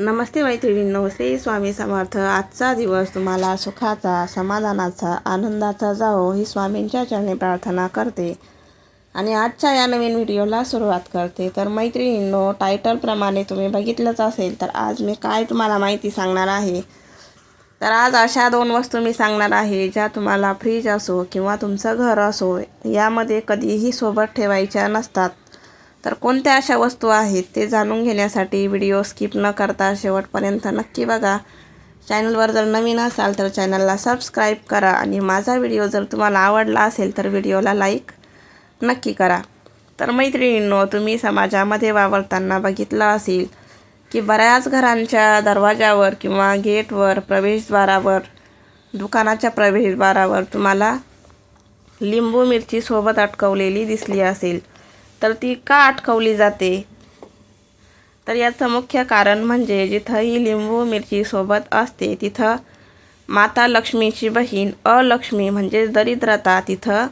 नमस्ते मैत्रिणींनो श्री स्वामी समर्थ. आजचा दिवस तुम्हाला सुखाचा समाधानाचा आनंदाचा जावो ही स्वामींच्या चरणी प्रार्थना करते. आणि आजच्या या नवीन व्हिडिओला सुरुवात करते. तर मैत्रिणींनो टायटलप्रमाणे तुम्ही बघितलंच असेल तर आज मी काय तुम्हाला माहिती सांगणार आहे? तर आज अशा दोन वस्तू मी सांगणार आहे ज्या तुम्हाला फ्रीज असो किंवा तुमचं घर असो यामध्ये कधीही सोबत ठेवायच्या नसतात. तर कोणत्या अशा वस्तू आहेत ते जाणून घेण्यासाठी व्हिडिओ स्किप न करता शेवटपर्यंत नक्की बघा. चॅनलवर जर नवीन असाल तर चॅनलला सबस्क्राईब करा आणि माझा व्हिडिओ जर तुम्हाला आवडला असेल तर व्हिडिओला लाईक नक्की करा. तर मैत्रिणींनो तुम्ही समाजामध्ये वावरताना बघितलं असेल की बऱ्याच घरांच्या दरवाजावर किंवा गेटवर प्रवेशद्वारावर दुकानाच्या प्रवेशद्वारावर तुम्हाला लिंबू मिरची सोबत अटकवलेली दिसली असेल. तर ती का अटकवली जाते? तर याचं मुख्य कारण म्हणजे जिथं ही लिंबू मिरची सोबत असते तिथं माता लक्ष्मीची बहीण अलक्ष्मी म्हणजे दरिद्रता. तिथं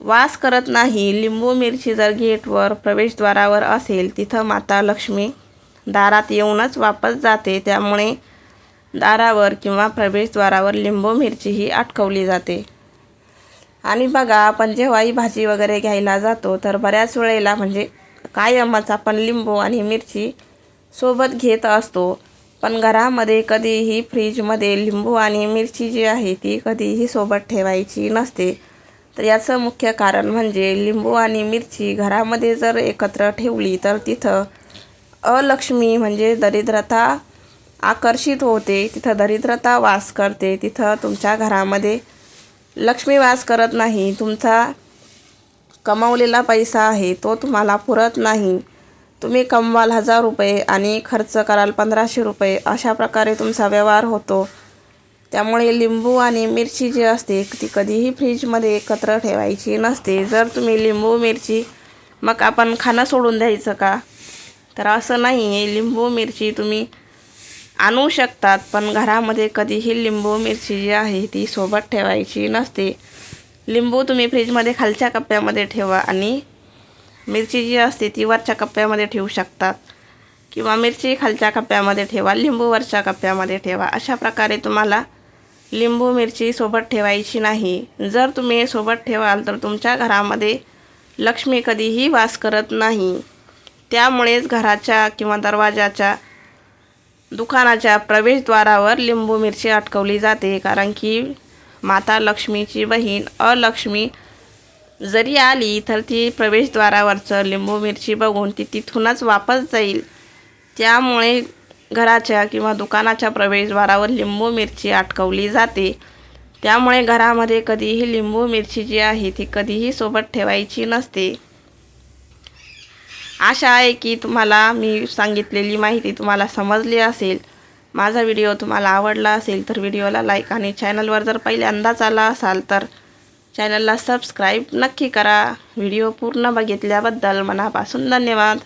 वास करत नाही लिंबू मिरची जर गेटवर प्रवेशद्वारावर असेल तिथं माता लक्ष्मी दारात येऊनच वापस जाते. त्यामुळे दारावर किंवा प्रवेशद्वारावर लिंबू मिरची ही अटकवली जाते. आणि बघा आपण जेव्हाही भाजी वगैरे घ्यायला जातो तर बऱ्याच वेळेला म्हणजे कायमच आपण लिंबू आणि मिरची सोबत घेत असतो. पण घरामध्ये कधीही फ्रीजमध्ये लिंबू आणि मिरची जी आहे ती कधीही सोबत ठेवायची नसते. तर याचं मुख्य कारण म्हणजे लिंबू आणि मिरची घरामध्ये जर एकत्र ठेवली तर तिथं अलक्ष्मी म्हणजे दरिद्रता आकर्षित होते तिथं दरिद्रता वास करते तिथं तुमच्या घरामध्ये लक्ष्मी वास करत नाही. तुमचा कमावलेला पैसा आहे तो तुम्हाला पुरत नाही. तुम्ही कमवाल हजार रुपये आणि खर्च कराल पंधराशे रुपये अशा प्रकारे तुमचा व्यवहार होतो. त्यामुळे लिंबू आणि मिरची जी असते ती कधीही फ्रीजमध्ये एकत्र ठेवायची नसते. जर तुम्ही लिंबू मिरची मग आपण खाणं सोडून द्यायचं का? तर असं नाही आहे लिंबू मिरची तुम्ही आणू शकतात पण घरामध्ये कधीही लिंबू मिरची जी आहे ती सोबत ठेवायची नसते. लिंबू तुम्ही फ्रीजमध्ये खालच्या कप्प्यामध्ये ठेवा आणि मिरची जी असते ती वरच्या कप्प्यामध्ये ठेवू शकतात. किंवा मिरची खालच्या कप्प्यामध्ये ठेवा लिंबू वरच्या कप्प्यामध्ये ठेवा. अशा प्रकारे तुम्हाला लिंबू मिरची सोबत ठेवायची नाही. जर तुम्ही सोबत ठेवाल तर तुमच्या घरामध्ये लक्ष्मी कधीही वास करत नाही. त्यामुळेच घराच्या किंवा दरवाजाच्या दुकानाच्या प्रवेशद्वारावर लिंबू मिरची अटकवली जाते कारण की माता लक्ष्मीची बहीण अलक्ष्मी जरी आली तर ती प्रवेशद्वारावरचं लिंबू मिरची बघून ती तिथूनच वापस जाईल. त्यामुळे घराच्या किंवा दुकानाच्या प्रवेशद्वारावर लिंबू मिरची अटकवली जाते. त्यामुळे घरामध्ये कधीही लिंबू मिरची जी आहे ती कधीही सोबत ठेवायची नसते. आशा आहे की तुम्हाला मी सांगितलेली माहिती तुम्हाला समजली असेल. माझा व्हिडिओ तुम्हाला आवडला असेल तर व्हिडिओला लाईक आणि चॅनलवर जर पहिल्यांदाच आला असाल तर चॅनलला सबस्क्राईब नक्की करा. व्हिडिओ पूर्ण बघितल्याबद्दल मनापासून धन्यवाद.